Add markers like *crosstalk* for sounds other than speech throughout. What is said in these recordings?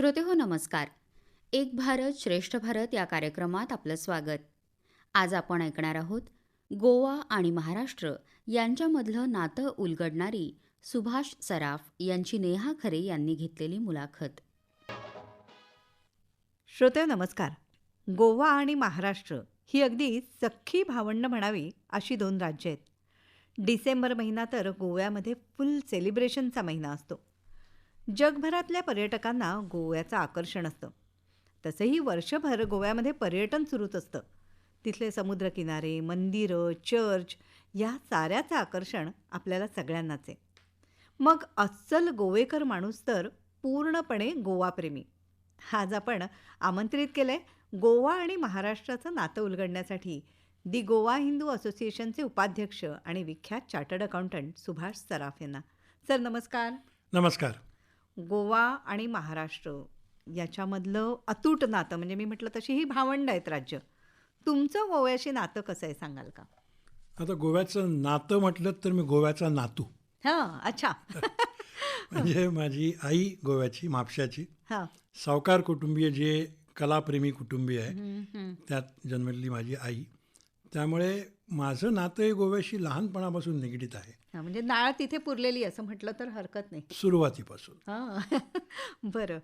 श्रोते हो नमस्कार. एक भारत श्रेष्ठ भारत या कार्यक्रमात आपलं स्वागत. आज आपण ऐकणार आहोत गोवा आणि महाराष्ट्र यांच्यामधलं नातं उलगडणारी सुभाष सराफ यांची नेहा खरे यांनी घेतलेली मुलाखत. श्रोते हो, नमस्कार. गोवा आणि महाराष्ट्र ही अगदी सख्खी भावंडं म्हणावी अशी दोन राज्य आहेत. डिसेंबर महिना तर गोव्यामध्ये फुल सेलिब्रेशनचा महिना असतो. जगभरातल्या पर्यटकांना गोव्याचं आकर्षण असतं. तसंही वर्षभर गोव्यामध्ये पर्यटन सुरूच असतं. तिथले समुद्रकिनारे मंदिरं चर्च या साऱ्याचं आकर्षण आपल्याला सगळ्यांनाच आहे. मग अस्सल गोवेकर माणूस तर पूर्णपणे गोवाप्रेमी. आज आपण आमंत्रित केलं आहे गोवा आणि महाराष्ट्राचं नातं उलगडण्यासाठी. दी गोवा हिंदू असोसिएशनचे उपाध्यक्ष आणि विख्यात चार्टर्ड अकाउंटंट सुभाष सराफ यांना. सर नमस्कार. नमस्कार. गोवा आणि महाराष्ट्र याच्यामधलं अतूट नातं म्हणजे मी म्हटलं तशी ही भावंड आहेत राज्य. तुमचं गोव्याशी नातं कसं आहे सांगाल का? आता गोव्याचं नातं म्हटलं तर मी गोव्याचा नातू. हां अच्छा. *laughs* म्हणजे माझी आई गोव्याची म्हापशाची हां. सावकार कुटुंबीय जे कलाप्रेमी कुटुंबीय आहे त्यात जन्मलेली माझी आई. त्यामुळे माझं नातं हे गोव्याशी लहानपणापासून निगडीत आहे. हां म्हणजे नाळ तिथे पुरलेली असं म्हटलं तर हरकत नाही. सुरुवातीपासून. हां. *laughs* बरं.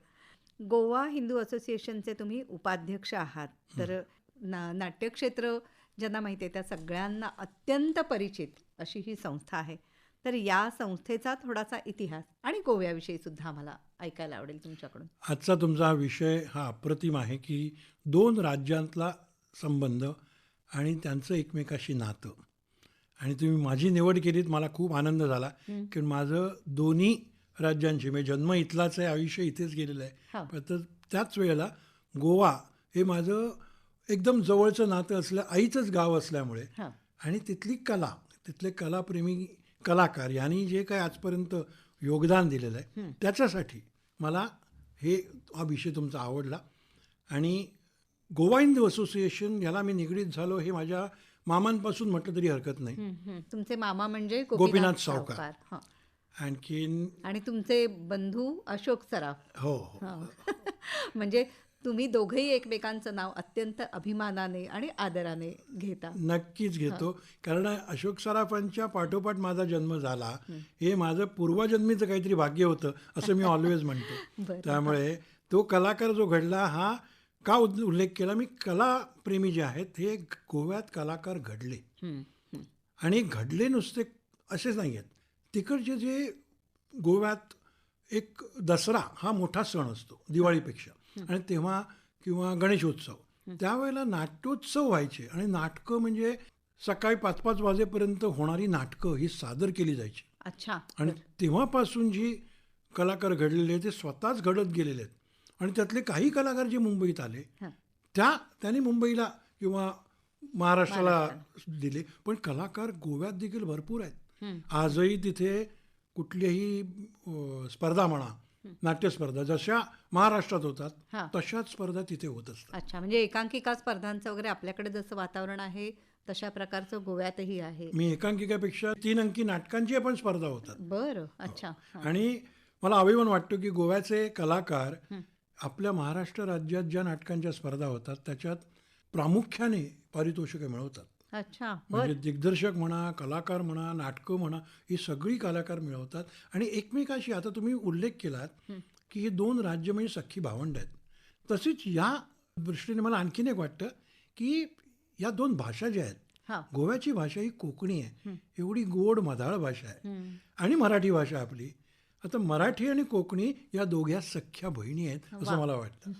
गोवा हिंदू असोसिएशनचे तुम्ही उपाध्यक्ष आहात. तर ना नाट्यक्षेत्र ज्यांना माहिती आहे त्या सगळ्यांना अत्यंत परिचित अशी ही संस्था आहे. तर या संस्थेचा थोडासा इतिहास आणि गोव्याविषयी सुद्धा आम्हाला ऐकायला आवडेल तुमच्याकडून. आजचा तुमचा हा विषय हा अप्रतिम आहे की दोन राज्यांतला संबंध आणि त्यांचं एकमेकाशी नातं. आणि तुम्ही माझी निवड केलीत मला खूप आनंद झाला. की माझं दोन्ही राज्यांची म्हणजे जन्म इथलाच आहे आयुष्य इथेच गेलेलं हा. आहे पण तर त्याच वेळेला गोवा हे माझं एकदम जवळचं नातं असल्या आईचंच गाव असल्यामुळे. हां. आणि तिथली कला तिथले कलाप्रेमी कलाकार यांनी जे काय आजपर्यंत योगदान दिलेलं आहे त्याच्यासाठी मला हे हा विषय तुमचा आवडला. आणि गोवा हिंदू असोसिएशन याला मी निगडीत झालो हे माझ्या मामांपासून म्हटलं तरी हरकत नाही. तुमचे मामा म्हणजे गोपीनाथ सावकार. आणखीन आणि तुमचे बंधू अशोक सराफ. हो हो. *laughs* म्हणजे तुम्ही दोघेही एकमेकांचं नाव अत्यंत अभिमानाने आणि आदराने घेता. नक्कीच घेतो. कारण अशोक सराफांच्या पाठोपाठ माझा जन्म झाला. हे माझं पूर्वजन्मीचं काहीतरी भाग्य होतं असं मी *laughs* ऑलवेज म्हणतो. त्यामुळे तो कलाकार जो घडला हा का उल्ल- उल्लेख केला? मी कलाप्रेमी जे आहेत हे गोव्यात कलाकार घडले. आणि घडले नुसते असेच नाही आहेत. तिकडचे जे गोव्यात एक दसरा हा मोठा सण असतो दिवाळीपेक्षा. आणि तेव्हा किंवा गणेशोत्सव. त्यावेळेला नाट्योत्सव व्हायचे. आणि नाटकं म्हणजे सकाळी पाच पाच वाजेपर्यंत होणारी नाटकं ही सादर केली जायची. अच्छा आणि तेव्हापासून जी कलाकार घडलेले आहेत ते स्वतःच घडत गेलेले आहेत. आणि त्यातले काही कलाकार जे मुंबईत आले. त्या त्यांनी मुंबईला किंवा महाराष्ट्राला दिले. पण कलाकार गोव्यात देखील भरपूर आहेत. आजही तिथे कुठल्याही अ, स्पर्धा म्हणा नाट्यस्पर्धा जशा महाराष्ट्रात. होतात तशाच स्पर्धा तिथे होत असतात. अच्छा म्हणजे एकांकिका स्पर्धांचं वगैरे आपल्याकडे जसं वातावरण आहे तशा प्रकारचं गोव्यातही आहे. मी एकांकिकापेक्षा तीन अंकी नाटकांची पण स्पर्धा होतात. बरं अच्छा हां. आणि मला अभिमान वाटतो की गोव्याचे कलाकार आपल्या महाराष्ट्र राज्यात ज्या नाटकांच्या स्पर्धा होतात त्याच्यात प्रामुख्याने पारितोषिकं मिळवतात. अच्छा म्हणजे दिग्दर्शक म्हणा कलाकार म्हणा नाटकं म्हणा ही सगळी कलाकार मिळवतात. आणि एकमेकाशी आता तुम्ही उल्लेख केलात की ही दोन राज्य म्हणजे सख्खी भावंड आहेत. तशीच या दृष्टीने मला आणखीन एक वाटतं की या दोन भाषा ज्या आहेत गोव्याची भाषा ही कोकणी आहे. एवढी गोड मधाळ भाषा आहे. आणि मराठी भाषा आपली. आता मराठी आणि कोकणी या दोघ्या सख्या बहिणी आहेत असं मला वाटतं.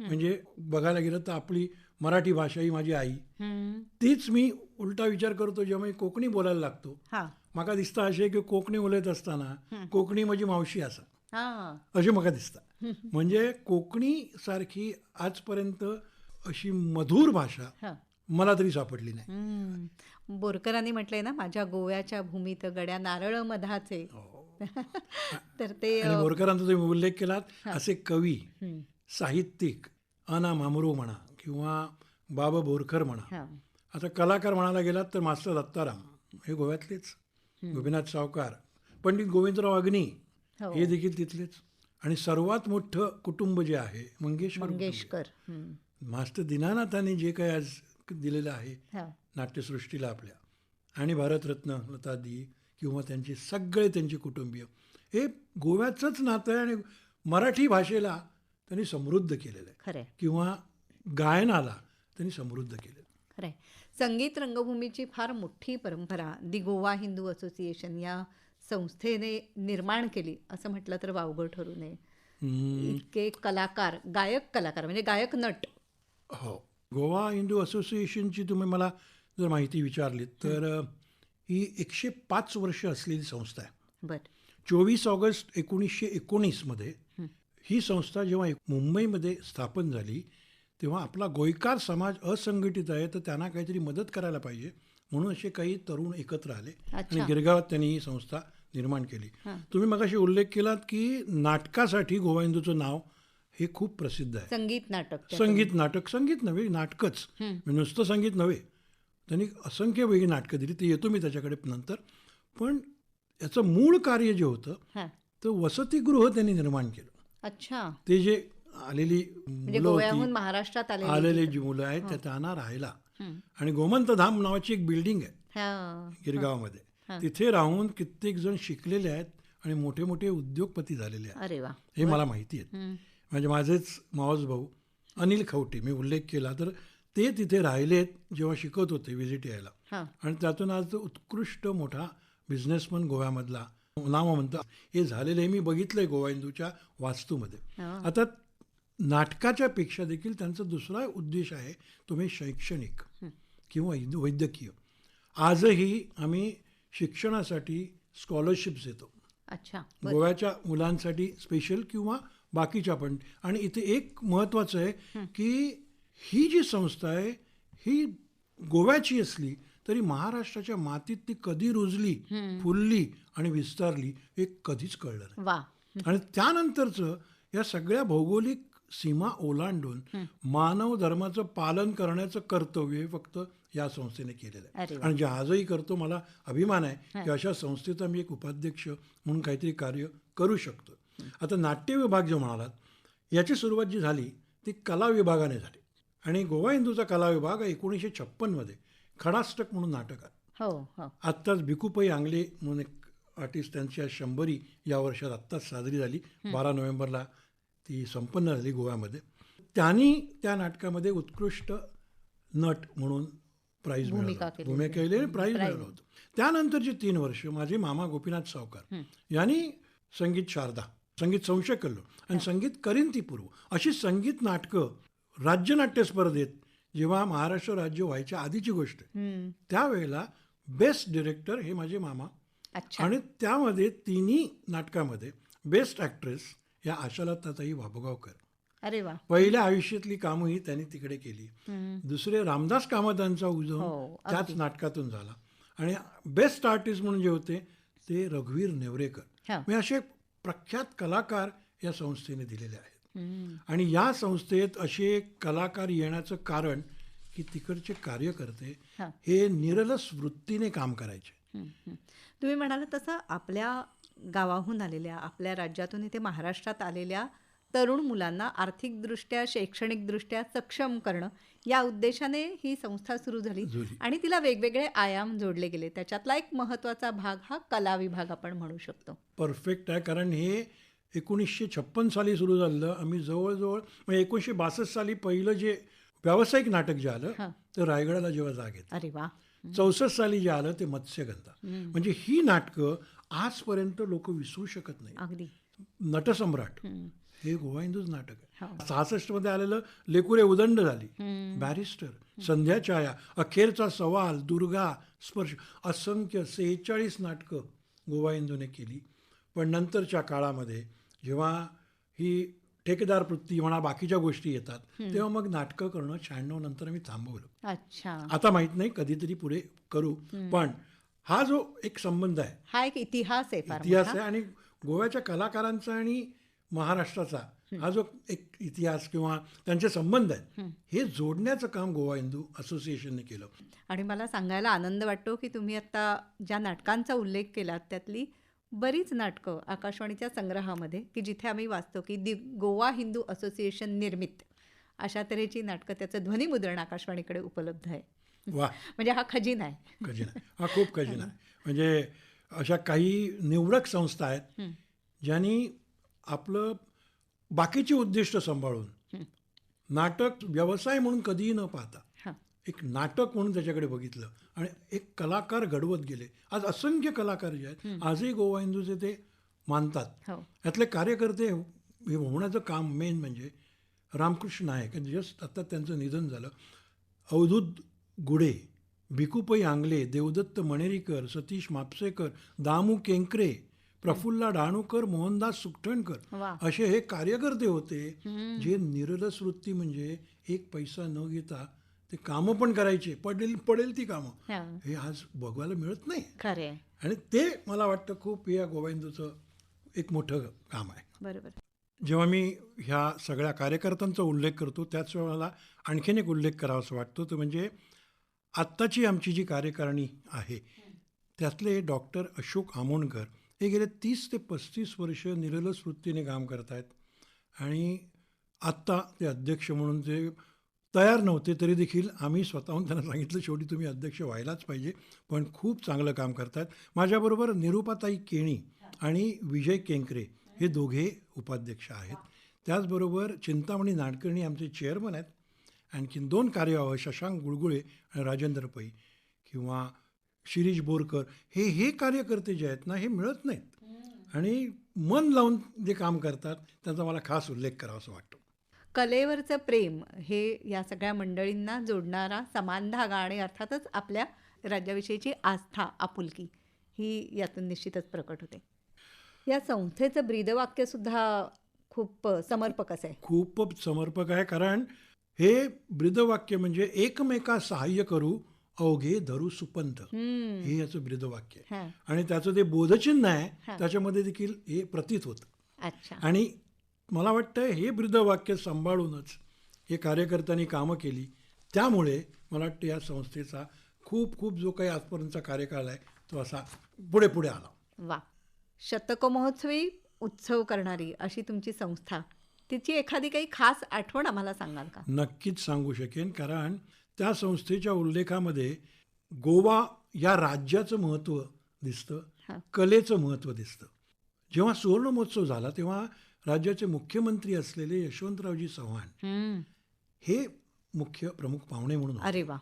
म्हणजे बघायला गेलं तर आपली मराठी भाषा ही माझी आई. हं. तीच मी उलटा विचार करतो जेव्हा मी कोकणी बोलायला लागतो. हां. म्हाका दिसतं अशें की कोंकणी उलयत असताना कोंकणी म्हजी मावशी आसा. हां. अशें म्हाका दिसता. *laughs* म्हणजे कोंकणी सारखी आजपर्यंत अशी मधुर भाषा हां. मला तरी सापडली नाही. हं. बोरकरांनी म्हटलंय ना माझ्या गोव्याच्या भूमीत गड्या नारळ मधाचे. *laughs* तर ते बोरकरांचा तुम्ही उल्लेख केलात असे कवी. साहित्यिक अना मामरो म्हणा किंवा बाबा बोरकर म्हणा आता कलाकार म्हणायला गेलात तर मास्टर दत्ताराम हे गोव्यातलेच गोपीनाथ सावकार पंडित गोविंदराव अग्नी हो. हे देखील तिथलेच आणि सर्वात मोठं कुटुंब जे आहे मंगेशकर. मंगेशकर. मास्टर दीनानाथांनी जे काही आज दिलेलं आहे. नाट्यसृष्टीला आपल्या आणि भारतरत्न लतादी किंवा त्यांचे सगळे त्यांचे कुटुंबीय. हे गोव्याचंच नातं आहे आणि मराठी भाषेला त्यांनी समृद्ध केलेलं आहे. खरंय. किंवा गायनाला त्यांनी समृद्ध केलेलं आहे. खरंय. संगीत रंगभूमीची फार मोठी परंपरा दि गोवा हिंदू असोसिएशन या संस्थेने निर्माण केली असं म्हटलं तर वावगं ठरू नये. इतके कलाकार गायक कलाकार म्हणजे गायक नट. हो. गोवा हिंदू असोसिएशनची तुम्ही मला जर माहिती विचारलीत तर ही एकशे पाच वर्ष असलेली संस्था आहे. बर. चोवीस ऑगस्ट एकोणीसशे एकोणीसमध्ये ही संस्था जेव्हा मुंबईमध्ये स्थापन झाली तेव्हा आपला गोयकार समाज असंघटित आहे तर त्यांना काहीतरी मदत करायला पाहिजे म्हणून असे काही तरुण एकत्र आले आणि. गिरगावात त्यांनी ही संस्था निर्माण केली. तुम्ही मगाशी उल्लेख केलात की नाटकासाठी गोवा हिंदूचं नाव हे खूप प्रसिद्ध आहे. संगीत नाटक. संगीत नाटक संगीत नव्हे नाटकच. नुसतं संगीत नव्हे. त्यांनी असंख्य वेगळी नाटकं दिली. ते येतो मी त्याच्याकडे नंतर. पण याचं मूळ कार्य जे होतं तर वसतिगृह त्यांनी निर्माण केलं. अच्छा. ते जे आलेली म्हणजे मुलं महाराष्ट्रात आले आलेले जी मुलं आहेत त्या त्यांना राहायला. आणि गोमंत धाम नावाची एक बिल्डिंग आहे. हा. गिरगावमध्ये. तिथे राहून कित्येक जण शिकलेले आहेत आणि मोठे मोठे उद्योगपती झालेले आहेत. अरे वा. हे मला माहिती आहे. म्हणजे माझेच मावस भाऊ अनिल खवटे मी उल्लेख केला तर ते तिथे राहिलेत जेव्हा शिकत होते व्हिजिट यायला. हा. आणि त्यातून आज तो उत्कृष्ट मोठा बिझनेसमन गोव्यामधला नामवंत हे झालेलं आहे. मी बघितलंय गोवा हिंदूच्या वास्तूमध्ये. हा. आता नाटकाच्या पेक्षा देखील त्यांचा दुसरा उद्देश आहे तो म्हणजे शैक्षणिक किंवा वैद्य- वैद्यकीय. आजही आम्ही शिक्षणासाठी स्कॉलरशिप्स देतो. अच्छा. गोव्याच्या मुलांसाठी स्पेशल किंवा बाकीच्या पण. आणि इथे एक महत्त्वाचं आहे की ही जी संस्था आहे ही गोव्याची असली तरी महाराष्ट्राच्या मातीत ती कधी रुजली फुलली आणि विस्तारली हे कधीच कळलं नाही. आणि त्यानंतरचं या सगळ्या भौगोलिक सीमा ओलांडून मानव धर्माचं पालन करण्याचं कर्तव्य हे फक्त या संस्थेने केलेलं आहे. आणि जे आजही करतो मला अभिमान आहे की अशा संस्थेचा मी एक उपाध्यक्ष म्हणून काहीतरी कार्य करू शकतो. आता नाट्य विभाग जो म्हणालात याची सुरुवात जी झाली ती कला विभागाने झाली. आणि गोवा हिंदूचा कला विभाग एकोणीसशे छप्पनमध्ये खडाष्टक म्हणून नाटक हो हो. आत्ताच भिकूपई आंगले म्हणून एक आर्टिस्ट त्यांची आज शंभरी या वर्षात आत्ताच साजरी झाली. बारा नोव्हेंबरला ती संपन्न झाली गोव्यामध्ये. त्यांनी त्या नाटकामध्ये उत्कृष्ट नट म्हणून प्राईज भूमिका केली आणि प्राईज मिळालं होतं. त्यानंतरची तीन वर्ष माझे मामा गोपीनाथ सावकार यांनी संगीत शारदा संगीत संशय कल्लो आणि संगीत करीन ती पूर्व अशी संगीत नाटकं राज्यनाट्य स्पर्धेत जेव्हा महाराष्ट्र राज्य व्हायच्या आधीची गोष्ट हं. त्यावेळेला बेस्ट डिरेक्टर हे माझे मामा आणि त्यामध्ये तिन्ही नाटकामध्ये बेस्ट ॲक्ट्रेस या आशालताताई वाबगावकर अरे वा पहिल्या आयुष्यातली कामंही त्यांनी तिकडे केली हं. दुसरे रामदास कामतांचा हो, उजव त्याच नाटकातून झाला आणि बेस्ट आर्टिस्ट म्हणून जे होते ते रघुवीर नेवरेकर हा. म्हणजे असे प्रख्यात कलाकार या संस्थेने दिलेले आहेत हं. आणि या संस्थेत असे कलाकार येण्याचं कारण की तिकडचे कार्यकर्ते हा. हे निरलस वृत्तीने काम करायचे. तुम्ही म्हणाला तसं आपल्या गावाहून आलेल्या आपल्या राज्यातून इथे महाराष्ट्रात आलेल्या तरुण मुलांना आर्थिकदृष्ट्या शैक्षणिकदृष्ट्या सक्षम करणं या उद्देशाने ही संस्था सुरू झाली. आणि तिला वेगवेगळे आयाम जोडले गेले त्याच्यातला एक महत्त्वाचा भाग हा कला विभाग आपण म्हणू शकतो परफेक्ट आहे कारण हे एकोणीसशे छप्पन साली सुरू झालं. आम्ही जवळजवळ म्हणजे एकोणीसशे बासष्ट साली पहिलं जे व्यावसायिक नाटक जे आलं हां. तर रायगडाला जेव्हा जाग येते. अरे वा. चौसष्ट साली जे आलं ते मत्स्यगंधा. म्हणजे ही नाटकं आजपर्यंत लोक विसरू शकत नाही नटसम्राट. हं. हे गोवा हिंदूच नाटक हो. आहे. सहासष्टमध्ये आलेलं लेकुरे उदंड झाली. बॅरिस्टर. संध्या छाया अखेरचा सवाल दुर्गा स्पर्श असंख्य सेहेचाळीस नाटकं गोवा हिंदूने केली. पण नंतरच्या काळामध्ये जेव्हा ही ठेकेदार वृत्ती म्हणा बाकीच्या गोष्टी येतात तेव्हा मग नाटकं करणं शहाण्णव नंतर आम्ही थांबवलं. अच्छा. आता माहीत नाही कधीतरी पुढे करू. पण हा जो एक संबंध आहे हा एक इतिहास आहे इतिहास. आहे आणि गोव्याच्या कलाकारांचा आणि महाराष्ट्राचा हा जो एक इतिहास किंवा त्यांचे संबंध आहेत हे जोडण्याचं काम गोवा हिंदू असोसिएशनने केलं. आणि मला सांगायला आनंद वाटतो की तुम्ही आता ज्या नाटकांचा उल्लेख केला त्यातली बरीच नाटकं आकाशवाणीच्या संग्रहामध्ये की जिथे आम्ही वाचतो की दि गोवा हिंदू असोसिएशन निर्मित. अशा तऱ्हेची नाटकं त्याचं ध्वनिमुद्रण आकाशवाणीकडे उपलब्ध आहे. वा. म्हणजे हा खजिना आहे. खजिना हा खूप खजिना आहे. म्हणजे अशा काही निवडक संस्था आहेत. ज्यांनी आपलं बाकीची उद्दिष्ट सांभाळून. नाटक व्यवसाय म्हणून कधीही न पाहता एक नाटक म्हणून त्याच्याकडे बघितलं. आणि एक कलाकार घडवत गेले. आज असंख्य कलाकार जे आहेत आजही गोवा हिंदूचे ते मानतात. हो. यातले कार्यकर्ते होण्याचं काम मेन म्हणजे रामकृष्ण नायक जस्ट आता त्यांचं निधन झालं. अवधूत गुडे भिकुपई आंगले देवदत्त मणेरीकर सतीश मापसेकर दामू केंकरे प्रफुल्ला डहाणूकर मोहनदास सुकठणकर असे हे कार्यकर्ते होते जे निरलस वृत्ती म्हणजे एक पैसा न घेता ते कामं पण करायचे पडेल पडेल ती कामं. हा. आज बघायला मिळत नाही. खरे आणि ते मला वाटतं खूप या गोविंदूचं एक मोठं काम आहे. बरोबर. जेव्हा मी ह्या सगळ्या कार्यकर्त्यांचा उल्लेख करतो त्याच वेळेला आणखीन एक उल्लेख करावा असं वाटतो तो म्हणजे आत्ताची आमची जी कार्यकारिणी आहे त्यातले डॉक्टर अशोक आमोणकर हे गेले तीस ते पस्तीस वर्ष निरलस वृत्तीने काम करत आहेत आणि आत्ता ते अध्यक्ष म्हणून ते तयार नव्हते तरी देखील आम्ही स्वतःहून त्यांना सांगितलं शेवटी तुम्ही अध्यक्ष व्हायलाच पाहिजे पण खूप चांगलं काम करतात. माझ्याबरोबर निरुपाताई केणी आणि विजय केंकरे हे दोघे उपाध्यक्ष आहेत. त्याचबरोबर चिंतामणी नाडकर्णी आमचे चेअरमन आहेत. आणखीन दोन कार्यवाह शशांक गुळगुळे आणि राजेंद्र पै किंवा शिरीष बोरकर हे हे कार्यकर्ते जे आहेत ना हे मिळत नाहीत. आणि मन लावून जे काम करतात त्याचा मला खास उल्लेख करावा असं वाटतो. कलेवरचं प्रेम हे या सगळ्या मंडळींना जोडणारा समान धागा आणि अर्थातच आपल्या राज्याविषयीची आस्था आपुलकी ही यातून निश्चितच प्रकट होते. या संस्थेचं ब्रीदवाक्य सुद्धा खूप समर्पकच आहे. खूप समर्पक आहे कारण हे ब्रीदवाक्य म्हणजे एकमेका सहाय्य करू अवघे धरू सुपंत. हे याचं ब्रीदवाक्य आहे. आणि त्याचं ते बोधचिन्ह आहे. त्याच्यामध्ये देखील हे प्रतीत होतं. अच्छा. आणि मला वाटतं हे ब्रीदवाक्य सांभाळूनच हे कार्यकर्त्यांनी कामं केली. त्यामुळे मला वाटतं या संस्थेचा खूप खूप जो काही आजपर्यंतचा कार्यकाळ आहे तो असा पुढे पुढे आला. वा. शतक महोत्सवी उत्सव करणारी अशी तुमची संस्था तिची एखादी काही खास आठवण आम्हाला सांगाल का? नक्कीच सांगू शकेन कारण त्या संस्थेच्या उल्लेखामध्ये गोवा या राज्याचं महत्त्व दिसतं. कलेचं महत्त्व दिसतं. जेव्हा सुवर्ण महोत्सव झाला तेव्हा राज्याचे मुख्यमंत्री असलेले यशवंतरावजी चव्हाण. हे मुख्य प्रमुख पाहुणे म्हणून. अरे वा.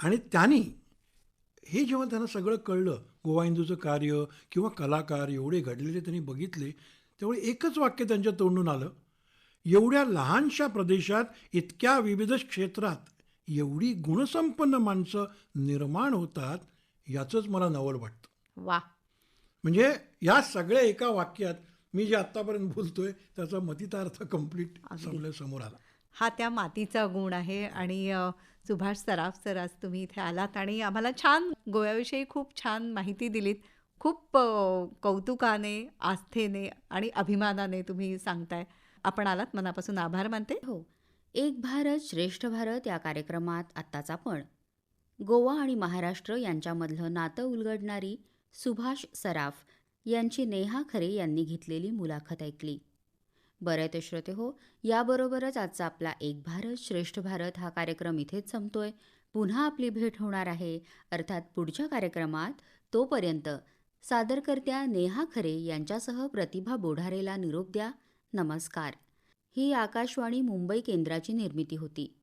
आणि त्यांनी हे जेव्हा त्यांना सगळं कळलं गोवा हिंदूचं कार्य किंवा कलाकार एवढे घडलेले त्यांनी बघितले त्यामुळे एकच वाक्य त्यांच्या तोंडून आलं एवढ्या लहानशा प्रदेशात इतक्या विविध क्षेत्रात एवढी गुणसंपन्न माणसं निर्माण होतात याचंच मला नवल वाटतं वा म्हणजे या सगळ्या एका वाक्यात मी जे आत्तापर्यंत बोलतोय त्याचा मतितार्थ कंप्लीट समोर समोर आला. हा त्या मातीचा गुण आहे आणि सुभाष सराफ सर आज तुम्ही इथे आलात आणि आम्हाला छान गोव्याविषयी खूप छान माहिती दिलीत. खूप कौतुकाने आस्थेने आणि अभिमानाने तुम्ही सांगताय. आपण आलात मनापासून आभार मानते. हो. एक भारत श्रेष्ठ भारत या कार्यक्रमात आत्ताच आपण. गोवा आणि महाराष्ट्र यांच्यामधलं नातं उलगडणारी सुभाष सराफ यांची नेहा खरे यांनी घेतलेली मुलाखत ऐकली. बरं ते श्रोते हो याबरोबरच आजचा आपला एक भारत श्रेष्ठ भारत हा कार्यक्रम इथेच संपतोय. पुन्हा आपली भेट होणार आहे. अर्थात पुढच्या कार्यक्रमात तोपर्यंत सादरकर्त्या नेहा खरे यांच्यासह प्रतिभा बोढारेला निरोप द्या. नमस्कार. ही आकाशवाणी मुंबई केंद्राची निर्मिती होती.